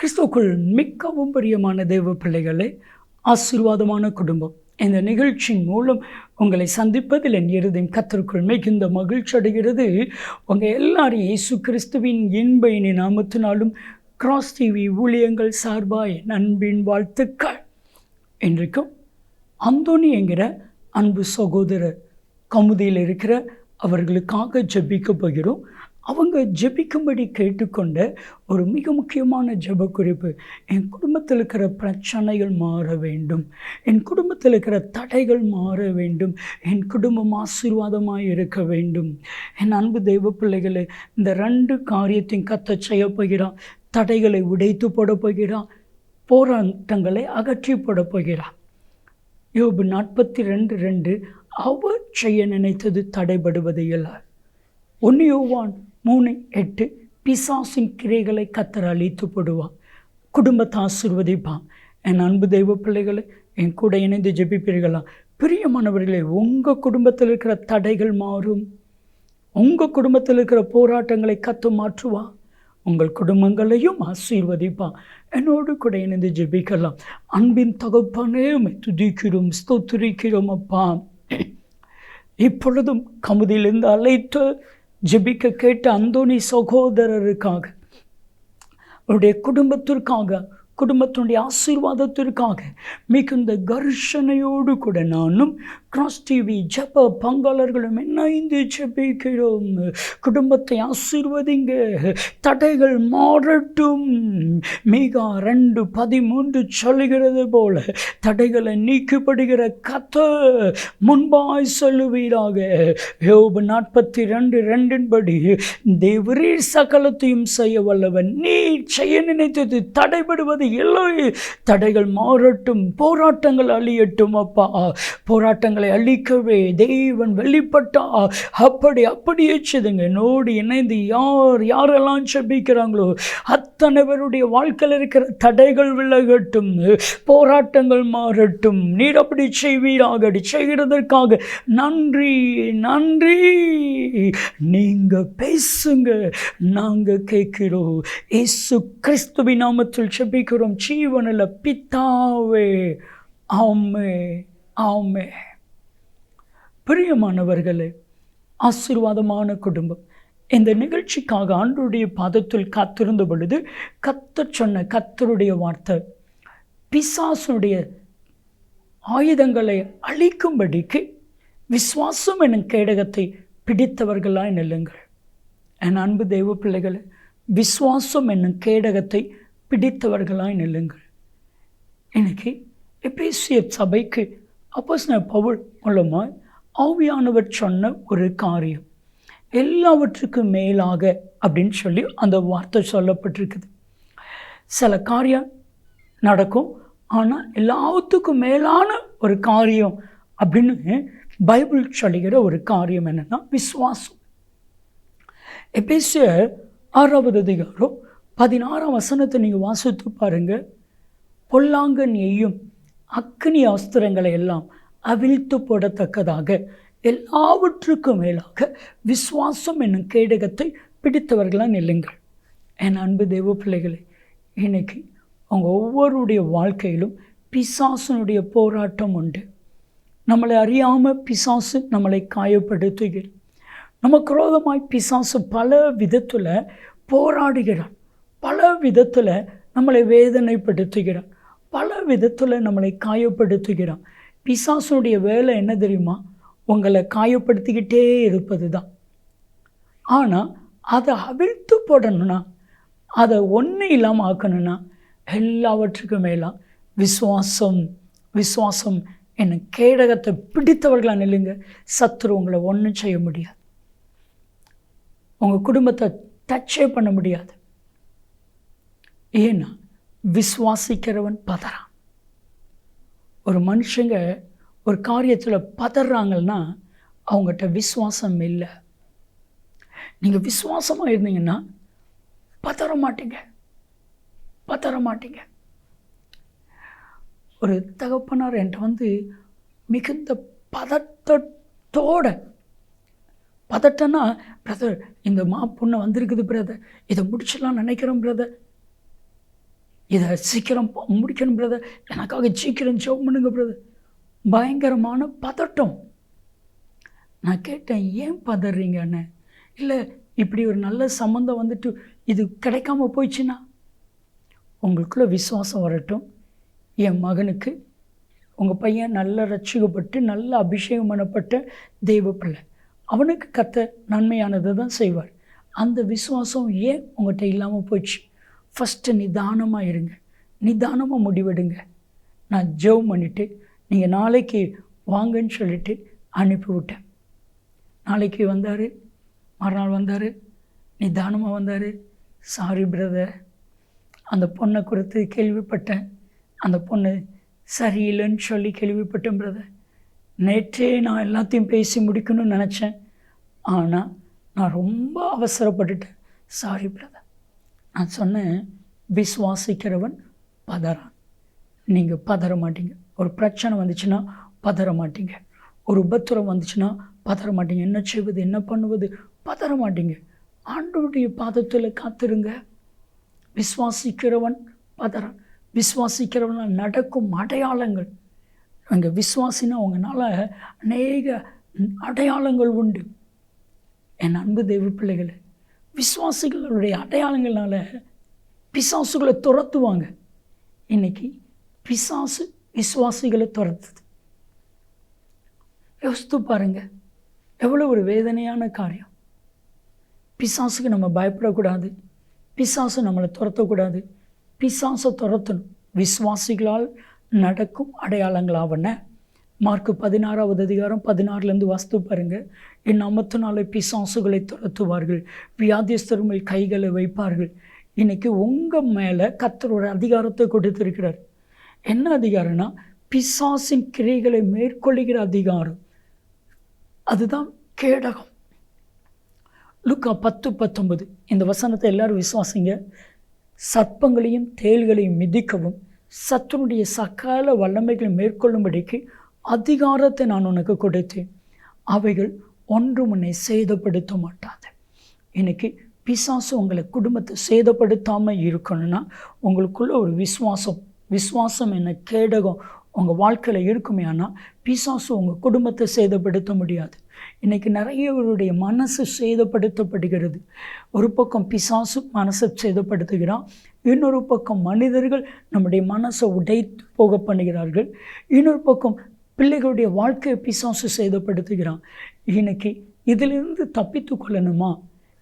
கிறிஸ்துவுக்குள் மிகவும் பிரியமான தேவ பிள்ளைகளே ஆசீர்வாதமான குடும்பம். இந்த நிகழ்ச்சியின் மூலம் உங்களை சந்திப்பதில் என் இருதயம் கத்தருக்குள் மிகுந்த மகிழ்ச்சி அடைகிறது. உங்கள் எல்லாரும் இயேசு கிறிஸ்துவின் இன்ப இனி நாமத்தினாலும் கிராஸ் டிவி ஊழியங்கள் சார்பாய் என் அன்பின் வாழ்த்துக்கள். இன்றைக்கும் அந்தோனி என்கிற அன்பு சகோதரர் கமுதியில் இருக்கிற அவர்களுக்காக ஜெபிக்க போகிறோம். அவங்க ஜெபிக்கும்படி கேட்டுக்கொண்ட ஒரு மிக முக்கியமான ஜெப குறிப்பு என் குடும்பத்தில் இருக்கிற பிரச்சனைகள் மாற வேண்டும். என் குடும்பத்தில் இருக்கிற தடைகள் மாற வேண்டும். என் குடும்பம் ஆசீர்வாதமாக இருக்க வேண்டும். என் அன்பு தெய்வ பிள்ளைகளை இந்த ரெண்டு காரியத்தையும் கத்த செய்ய போகிறான் தடைகளை உடைத்து போட போகிறான் போராட்டங்களை அகற்றி போட போகிறான் யோபு நாற்பத்தி ரெண்டு ரெண்டு அவர் செய்ய நினைத்தது தடைபடுவது இல்லை ஒன்று யோவான் மூணு எட்டு பிசாசின் கிரைகளை கத்தர் அழித்து போடுவான் குடும்பத்தை ஆசிர்வதிப்பான் என் அன்பு தெய்வ பிள்ளைகளை என் கூட இணைந்து ஜெபிப்பீர்களா? பிரியமானவர்களே உங்கள் குடும்பத்தில் இருக்கிற தடைகள் மாறும். உங்கள் குடும்பத்தில் இருக்கிற போராட்டங்களை கத்து மாற்றுவான் உங்கள் குடும்பங்களையும் ஆசீர்வதிப்பான் என்னோடு கூட இணைந்து ஜெபிக்கலாம். அன்பின் தகப்பானே உம்மை துதிக்கிறோம் ஸ்தோத்திரிக்கிறோம் அப்பா. இப்பொழுதும் கமுதியிலிருந்து அழைத்து ஜெபிக்க கேட்ட அந்தோனி சகோதரருக்காக அவருடைய குடும்பத்திற்காக குடும்பத்தினுடைய ஆசீர்வாதத்திற்காக மிகுந்த கர்ஷனையோடு கூட நானும் கிராஸ் டிவி ஜப பங்காளர்களும் இணைந்து ஜபிக்கிறோம்? குடும்பத்தை ஆசீர்வதிங்க. தடைகள் மாறட்டும். மிக ரெண்டு பதிமூன்று சொல்லுகிறது போல தடைகளை நீக்கப்படுகிற கத்த முன்பாய் சொல்லுவீராக. யோபு நாற்பத்தி ரெண்டு ரெண்டின்படி தேவரே சகலத்தையும் செய்ய வல்லவன் நீ செய்ய நினைத்தது தடைபடுவது இல்லை. தடைகள் மாறட்டும் போராட்டங்கள் அழியட்டும் அப்பா. போராட்டங்கள் அழிக்கவே தெய்வன் வெளிப்பட்டா அப்படி அப்படியே செய்துங்க. என்னோடு இணைந்து யார் யாரெல்லாம் செபிக்கிறாங்களோ அத்தனை பேருடைய வாழ்க்கையில் இருக்கிற தடைகள் விலகட்டும் போராட்டங்கள் மாறட்டும். நீர் அப்படி செய்வீராக அப்படி செய்கிறதற்காக. நன்றி நன்றி. நீங்க பேசுங்க. நாங்க கேட்கிறோம். இயேசு கிறிஸ்துவி நாமத்தில் செபிக்கிறோம். ஜீவனில் பித்தாவே ஆமே ஆமே பிரியமானவர்களே ஆசீர்வாதமான குடும்பம். இந்த நிகழ்ச்சிக்காக ஆண்டுடைய பாதத்தில் காத்திருந்த பொழுது கத்தர் சொன்ன கத்தருடைய வார்த்தை பிசாசுடைய ஆயுதங்களை அழிக்கும்படிக்கு விசுவாசம் எனும் கேடகத்தை பிடித்தவர்களாய் நெல்லுங்கள். என் அன்பு தெய்வ பிள்ளைகளை விசுவாசம் என்னும் கேடகத்தை பிடித்தவர்களாய் நெல்லுங்கள். இன்னைக்கு எபேசிய சபைக்கு அப்போஸ்ன பவுல் மூலமாக ஆவியானவர் சொன்ன ஒரு காரியம். எல்லாவற்றுக்கும் மேலாக அப்படின்னு சொல்லி அந்த வார்த்தை சொல்லப்பட்டிருக்குது. சில காரியம் நடக்கும் ஆனால் எல்லாத்துக்கும் மேலான ஒரு காரியம் அப்படின்னு பைபிள் சொல்லுகிற ஒரு காரியம் என்னென்னா விஸ்வாசம் எபேசிய ஆறாவது அதிகாரம் பதினாறாம் வசனத்தை நீங்கள் வாசித்து பாருங்கள் பொல்லாங்கன் எய்யும் அக்னி அஸ்திரங்களை எல்லாம் அவிழ்த்து போடத்தக்கதாக எல்லாவற்றுக்கும் மேலாக விசுவாசம் என்னும் கேடகத்தை பிடித்தவர்களாக நில்லுங்கள். என் அன்பு தெய்வ பிள்ளைகளே இன்னைக்கு அவங்க ஒவ்வொருடைய வாழ்க்கையிலும் பிசாசனுடைய போராட்டம் உண்டு. நம்மளை அறியாமல் பிசாசு நம்மளை காயப்படுத்துகிறார். நம்ம குரோதமாய் பிசாசு பல விதத்தில் போராடுகிறான் பல விதத்தில் நம்மளை வேதனைப்படுத்துகிறான் பல விதத்தில் நம்மளை காயப்படுத்துகிறான் பிசாசுடைய வேலை என்ன தெரியுமா? உங்களை காயப்படுத்திக்கிட்டே இருப்பது தான் ஆனால் அதை அவிழ்த்து போடணும்னா அதை ஒன்றும் இல்லாமல் ஆக்கணும்னா எல்லாவற்றுக்கும் மேலாம் விசுவாசம் விசுவாசம் என்ன கேடகத்தை பிடித்தவர்களாக நில்லுங்க. சத்துரு உங்களை ஒன்றும் செய்ய முடியாது. உங்கள் குடும்பத்தை டச்சே பண்ண முடியாது. ஏன்னா விசுவாசிக்கிறவன் பதறான். ஒரு மனுஷங்க ஒரு காரியத்தில் பதறாங்கன்னா அவங்ககிட்ட விசுவாசம் இல்லை. நீங்கள் விஸ்வாசமாக இருந்தீங்கன்னா பதற மாட்டீங்க. பதற மாட்டீங்க. ஒரு தகப்பனார் என்கிட்ட வந்து மிகுந்த பதட்டத்தோட பதட்டம்னா பிரதர் இந்த மா பொண்ணு வந்திருக்குது பிரதர். இதை முடிச்சிடலாம் நினைக்கிறோம் பிரதர். இதை சீக்கிரம் ப- முடிக்கணும் பிரதர் எனக்காக சீக்கிரம் ஜெபம் பண்ணுங்க பிரதர் பயங்கரமான பதட்டம். நான் கேட்டேன் ஏன் பதறீங்கன்னு இல்லை இப்படி ஒரு நல்ல சம்மந்தம் வந்துட்டு இது கிடைக்காம போயிடுச்சுன்னா? உங்களுக்குள்ளே விசுவாசம் வரட்டும். என் மகனுக்கு உங்கள் பையன் நல்ல ரட்சிக்கப்பட்டு நல்ல அபிஷேகம் பண்ணப்பட்ட தெய்வ பிள்ளை. அவனுக்கு கத்த நன்மையானதை தான் செய்வார். அந்த விசுவாசம் ஏன் உங்கள்கிட்ட இல்லாமல் போயிடுச்சு? ஃபஸ்ட்டு நிதானமாக இருங்க. நிதானமாக முடிவெடுங்க. நான் ஜெபம் பண்ணிவிட்டு நீங்கள் நாளைக்கு வாங்கன்னு சொல்லிட்டு அனுப்பிவிட்டேன் நாளைக்கு வந்தார் மறுநாள் வந்தார் நிதானமாக வந்தார். சாரி பிரதர் அந்த பொண்ணை குறித்து கேள்விப்பட்டேன். அந்த பொண்ணு சரியில்லைன்னு சொல்லி கேள்விப்பட்டேன் பிரதர் நேற்றே நான் எல்லாத்தையும் பேசி முடிக்கணும்னு நினச்சேன். ஆனால் நான் ரொம்ப அவசரப்பட்டுட்டேன். சாரி பிரதர் நான் சொன்னேன் விசுவாசிக்கிறவன் பதறான். நீங்கள் பதற மாட்டீங்க. ஒரு பிரச்சனை வந்துச்சுன்னா பதற மாட்டீங்க. ஒரு உபத்திரம் வந்துச்சுன்னா பதற மாட்டீங்க. என்ன செய்வது என்ன பண்ணுவது பதற மாட்டீங்க. ஆண்டவருடைய பாதத்தில் காத்திருங்க. விசுவாசிக்கிறவன் பதறான். விஸ்வாசிக்கிறவனால் நடக்கும் அடையாளங்கள். அங்கே விஸ்வாசினா உங்களால் அநேக அடையாளங்கள் உண்டு. என் அன்பு தெய்வ பிள்ளைகளை விசுவாசிகளுடைய அடையாளங்களால பிசாசுகளை துரத்துவாங்க. இன்னைக்கு பிசாசு விசுவாசிகளை துரத்துது. யோசித்து பாருங்க. எவ்வளோ ஒரு வேதனையான காரியம். பிசாசுக்கு நம்ம பயப்படக்கூடாது. பிசாசு நம்மளை துரத்தக்கூடாது. பிசாசை துரத்தணும். விசுவாசிகளால் நடக்கும் அடையாளங்களாவன மார்க்கு பதினாறாவது அதிகாரம் பதினாறுலேருந்து வாஸ்து பாருங்கள் என் நாமத்தினாலே பிசாசுகளை துரத்துவார்கள் வியாதிஸ்தர் மேல் கைகளை வைப்பார்கள். இன்றைக்கி உங்கள் மேலே கத்தரோட அதிகாரத்தை கொடுத்துருக்கிறார். என்ன அதிகாரம்னா பிசாசின் கிரைகளை மேற்கொள்ளுகிற அதிகாரம். அதுதான் கேடகம். லுக்கா பத்து பத்தொன்பது. இந்த வசனத்தை எல்லாரும் விசுவாசிங்க. சர்ப்பங்களையும் தேள்களையும் மிதிக்கவும் சத்துனுடைய சக்கால வல்லமைகளை மேற்கொள்ளும்படிக்கு அதிகாரத்தை நான் உனக்கு கொடுத்தேன். அவைகள் ஒன்று உன்னை சேதப்படுத்த மாட்டாது. இன்னைக்கு பிசாசு உங்களை குடும்பத்தை சேதப்படுத்தாமல் இருக்கணும்னா உங்களுக்குள்ள ஒரு விசுவாசம் விசுவாசம் என்ன கேடகம் உங்கள் வாழ்க்கையில் இருக்குமே ஆனால் பிசாசு உங்கள் குடும்பத்தை சேதப்படுத்த முடியாது. இன்றைக்கி நிறையவருடைய மனசு சேதப்படுத்தப்படுகிறது. ஒரு பக்கம் பிசாசு மனசை சேதப்படுத்துகிறான் இன்னொரு பக்கம் மனிதர்கள் நம்முடைய மனசை உடைத்து போக பண்ணுகிறார்கள். இன்னொரு பக்கம் பிள்ளைகளுடைய வாழ்க்கையை பிசாசு சேதப்படுத்துகிறான். இன்னைக்கு இதிலிருந்து தப்பித்து கொள்ளணுமா?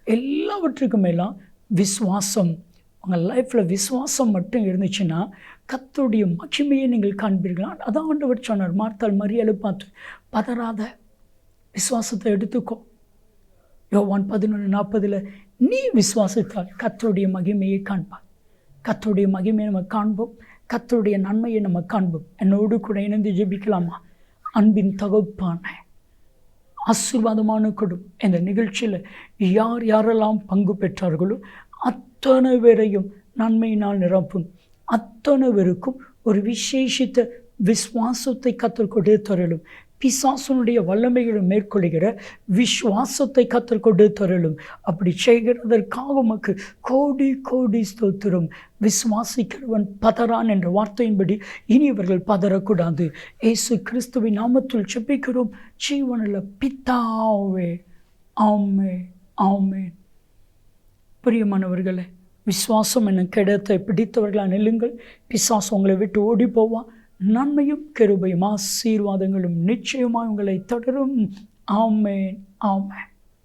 எல்லாவற்றுக்கும் மேலாம் விசுவாசம். உங்கள் லைஃப்பில் விசுவாசம் மட்டும் இருந்துச்சுன்னா கத்தருடைய மகிமையை நீங்கள் காண்பீர்களா. அதான் ஆண்டவர் சொன்னார் மார்த்தால் மரியாதை பார்த்து பதறாத விசுவாசத்தை எடுத்துக்கோ. யோவான் பதினொன்று நாற்பதில் நீ விசுவாசித்தால் கத்தருடைய மகிமையை காண்பார் கத்தருடைய மகிமையை நம்ம காண்போம். கத்தருடைய நன்மையை நம்ம காண்போம். என்னோடு கூட இணைந்து ஜெபிக்கலாமா? அன்பின் தகப்பான ஆசீர்வாதமான கொடும். இந்த நிகழ்ச்சியில் யார் யாரெல்லாம் பங்கு பெற்றார்களோ அத்தனை பேரையும் நன்மையினால் நிரப்பும். அத்தனை பேருக்கும் ஒரு விசேஷித்த விசுவாசத்தை கத்தர் கொண்டு தரலும் பிசாசனுடைய வல்லமைகளை மேற்கொள்கிற விசுவாசத்தை கற்றுக்கொண்டு தரலும் அப்படி செய்கிறதற்காக உமக்கு கோடி கோடி ஸ்தோத்திரம். விசுவாசிக்கிறவன் பதறான் என்ற வார்த்தையின்படி இனி இவர்கள் பதறக்கூடாது. இயேசு கிறிஸ்துவின் நாமத்தில் செப்பிக்கிறோம் ஜீவனில் பித்தாவே ஆமே ஆமே பிரியமானவர்களே விசுவாசம் என்னும் கிடத்தை பிடித்தவர்களாக நெல்லுங்கள். பிசாசம் உங்களை விட்டு ஓடி போவான் நன்மையும் கெருபையும் ஆசீர்வாதங்களும் நிச்சயமாக உங்களை தொடரும். ஆமேன் ஆமேன்.